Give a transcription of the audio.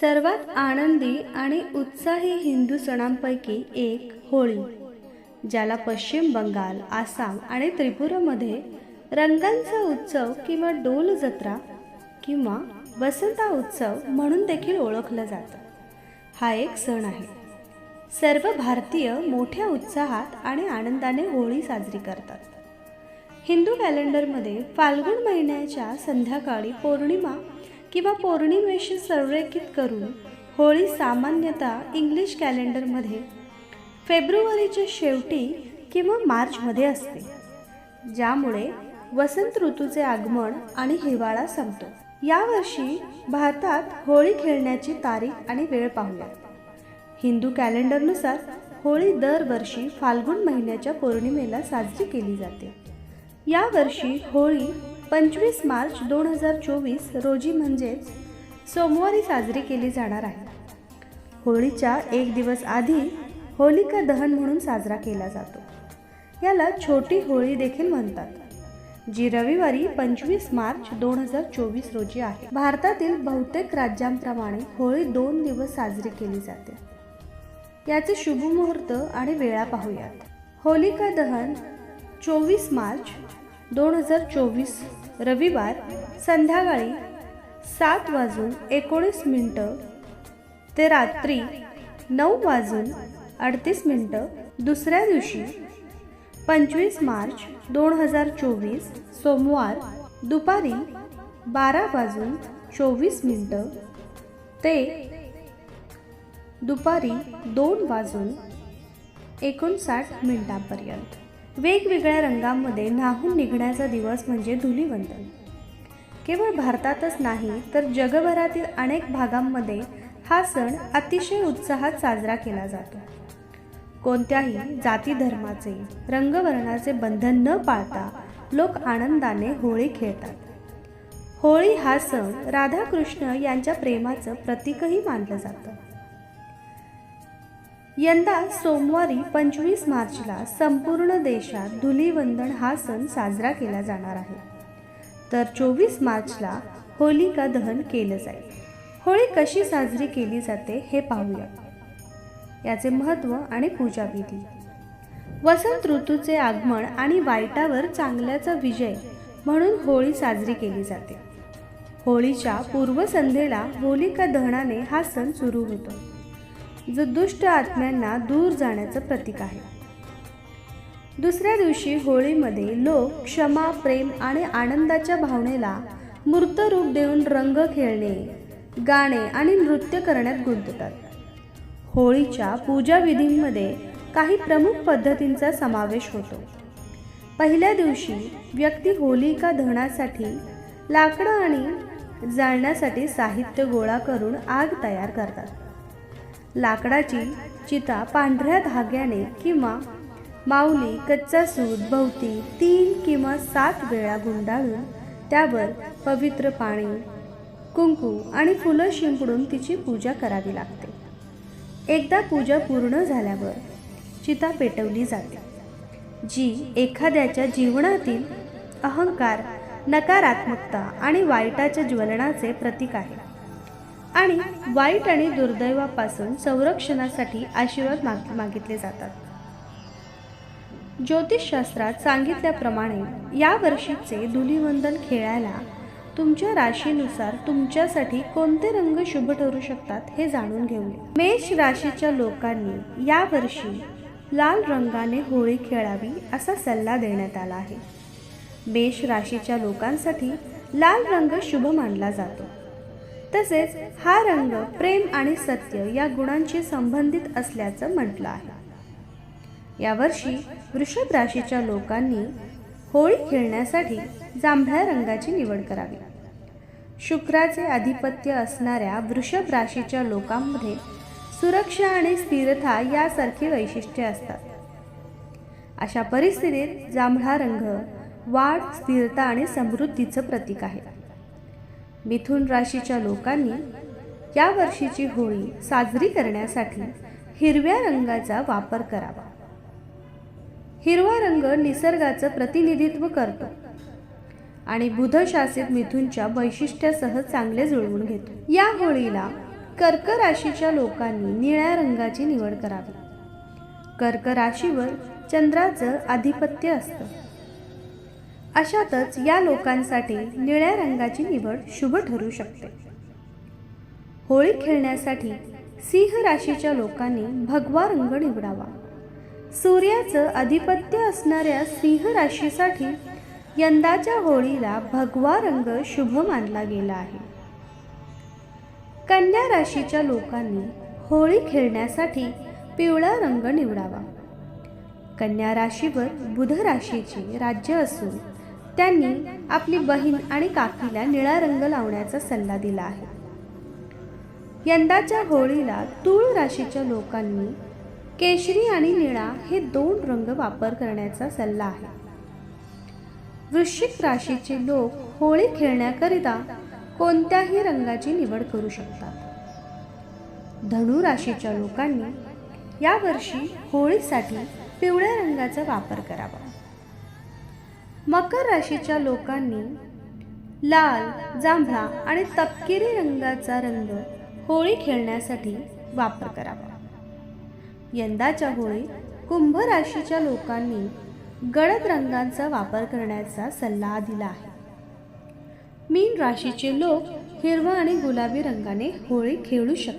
सर्वात आनंदी आणि उत्साही हिंदू सणांपैकी एक होळी ज्याला पश्चिम बंगाल आसाम आणि त्रिपुरामध्ये रंगांचा उत्सव किंवा डोल जत्रा किंवा वसंता उत्सव म्हणून देखील ओळखलं जातं. हा एक सण आहे. सर्व भारतीय मोठ्या उत्साहात आणि आनंदाने होळी साजरी करतात. हिंदू कॅलेंडरमध्ये फाल्गुन महिन्याच्या संध्याकाळी पौर्णिमा किंवा पौर्णिमेशी संरेखित करून होळी सामान्यतः इंग्लिश कॅलेंडरमध्ये फेब्रुवारीच्या शेवटी किंवा मार्चमध्ये असते ज्यामुळे वसंत ऋतूचे आगमन आणि हिवाळा संपतो. यावर्षी भारतात होळी खेळण्याची तारीख आणि वेळ पाहूया. हिंदू कॅलेंडरनुसार होळी दरवर्षी फाल्गुन महिन्याच्या पौर्णिमेला साजरी केली जाते. यावर्षी होळी पंचवीस मार्च दोन हजार चोवीस रोजी म्हणजेच सोमवारी साजरी केली जाणार आहे. होळीच्या एक दिवस आधी होलिका दहन म्हणून साजरा केला जातो. याला छोटी होळी देखील म्हणतात जी रविवारी पंचवीस मार्च दोन हजार चोवीस रोजी आहे. भारतातील बहुतेक राज्यांप्रमाणे होळी दोन दिवस साजरी केली जाते. याचे शुभमुहूर्त आणि वेळा पाहूयात. होलिका दहन चोवीस मार्च दोन हजार चोवीस रविवार संध्याकाळी सात वाजून एकोणीस मिनटं ते रात्री नऊ वाजून अडतीस मिनटं दुसऱ्या दिवशी पंचवीस मार्च दोन हजार चोवीस सोमवार दुपारी बारा वाजून चोवीस मिनटं ते दुपारी दोन वाजून एकोणसाठ मिनटापर्यंत. वेगवेगळ्या रंगांमध्ये न्हाहून निघण्याचा दिवस म्हणजे धुलीवंदन. केवळ भारतातच नाही तर जगभरातील अनेक भागांमध्ये हा सण अतिशय उत्साहात साजरा केला जातो. कोणत्याही जाती धर्माचे रंगवर्णाचे बंधन न पाळता लोक आनंदाने होळी खेळतात. होळी हा सण राधाकृष्ण यांच्या प्रेमाचं प्रतीकही मानलं जातं. यंदा सोमवारी पंचवीस मार्चला संपूर्ण देशात धुलीवंदन हा सण साजरा केला जाणार आहे. तर चोवीस मार्चला होलिका दहन केलं जाईल. होळी कशी साजरी केली जाते हे पाहूया. याचे महत्त्व आणि पूजाविधी वसंत ऋतूचे आगमन आणि वाईटावर चांगल्याचा विजय म्हणून होळी साजरी केली जाते. होळीच्या पूर्वसंध्येला होलिका दहनाने हा सण सुरू होतो. जो दुष्ट आत्म्यांना दूर जाण्याचं प्रतीक आहे. दुसऱ्या दिवशी होळीमध्ये लोक क्षमा प्रेम आणि आनंदाच्या भावनेला मूर्त रूप देऊन रंग खेळणे गाणे आणि नृत्य करण्यात गुंततात. होळीच्या पूजाविधींमध्ये काही प्रमुख पद्धतींचा समावेश होतो. पहिल्या दिवशी व्यक्ती होलिका दहनासाठी लाकडं आणि जाळण्यासाठी साहित्य गोळा करून आग तयार करतात. लाकडाची चिता पांढऱ्या धाग्याने किंवा माऊली कच्चा सूत भोवती तीन किंवा सात वेळा गुंडाळून त्यावर पवित्र पाणी कुंकू आणि फुलं शिंपडून तिची पूजा करावी लागते. एकदा पूजा पूर्ण झाल्यावर चिता पेटवली जाते जी एखाद्याच्या जीवनातील अहंकार नकारात्मकता आणि वाईटाच्या ज्वलनाचे प्रतीक आहे. आणि वाईट आणि दुर्दैवापासून संरक्षणासाठी आशीर्वाद माग मागितले जातात. ज्योतिषशास्त्रात सांगितल्याप्रमाणे या वर्षीचे धुलीवंदन खेळायला तुमच्या राशीनुसार तुमच्यासाठी कोणते रंग शुभ ठरू शकतात हे जाणून घेऊया मेष राशीच्या लोकांनी या वर्षी लाल रंगाने होळी खेळावी असा सल्ला देण्यात आला आहे. मेष राशीच्या लोकांसाठी लाल रंग शुभ मानला जातो. तसेच हा रंग प्रेम आणि सत्य या गुणांशी संबंधित असल्याचं म्हटलं आहे. यावर्षी वृषभ राशीच्या लोकांनी होळी खेळण्यासाठी जांभळ्या रंगाची निवड करावी. शुक्राचे आधिपत्य असणाऱ्या वृषभ राशीच्या लोकांमध्ये सुरक्षा आणि स्थिरता यासारखी वैशिष्ट्ये असतात. अशा परिस्थितीत जांभळा रंग वाढ स्थिरता आणि समृद्धीचं प्रतीक आहे. मिथुन राशीच्या लोकांनी या वर्षीची होळी साजरी करण्यासाठी हिरव्या रंगाचा वापर करावा. हिरवा रंग निसर्गाचं प्रतिनिधित्व करतो आणि बुधशासित मिथूनच्या वैशिष्ट्यासह चांगले जुळवून घेतो. या होळीला कर्क राशीच्या लोकांनी निळ्या रंगाची निवड करावी. कर्क राशीवर चंद्राचं आधिपत्य असतं. अशातच या लोकांसाठी निळ्या रंगाची निवड शुभ ठरू शकते. होळी खेळण्यासाठी सिंह राशीच्या लोकांनी भगवा रंग निवडावा. सूर्याचं आधिपत्य असणाऱ्या सिंह राशीसाठी यंदाच्या होळीला भगवा रंग शुभ मानला गेला आहे. कन्या राशीच्या लोकांनी होळी खेळण्यासाठी पिवळा रंग निवडावा. कन्या राशीवर बुध राशीचे राज्य असून त्यांनी आपली बहीण आणि काकीला निळा रंग लावण्याचा सल्ला दिला आहे. यंदाच्या होळीला तूळ राशीच्या लोकांनी केशरी आणि निळा हे दोन रंग वापर करण्याचा सल्ला आहे. वृश्चिक राशीचे लोक होळी खेळण्याकरिता कोणत्याही रंगाची निवड करू शकतात. धनु राशीच्या लोकांनी यावर्षी होळीसाठी पिवळ्या रंगाचा वापर करावा. मकर राशीच्या लोकांनी लाल जांभळा आणि तपकिरी रंगाचा रंग होळी खेळण्यासाठी वापर करावा. यंदाच्या होळीत कुंभ राशीच्या लोकांनी गडद रंगांचा वापर करण्याचा सल्ला दिला आहे. मीन राशीचे लोक हिरवा आणि गुलाबी रंगाने होळी खेळू शकतात.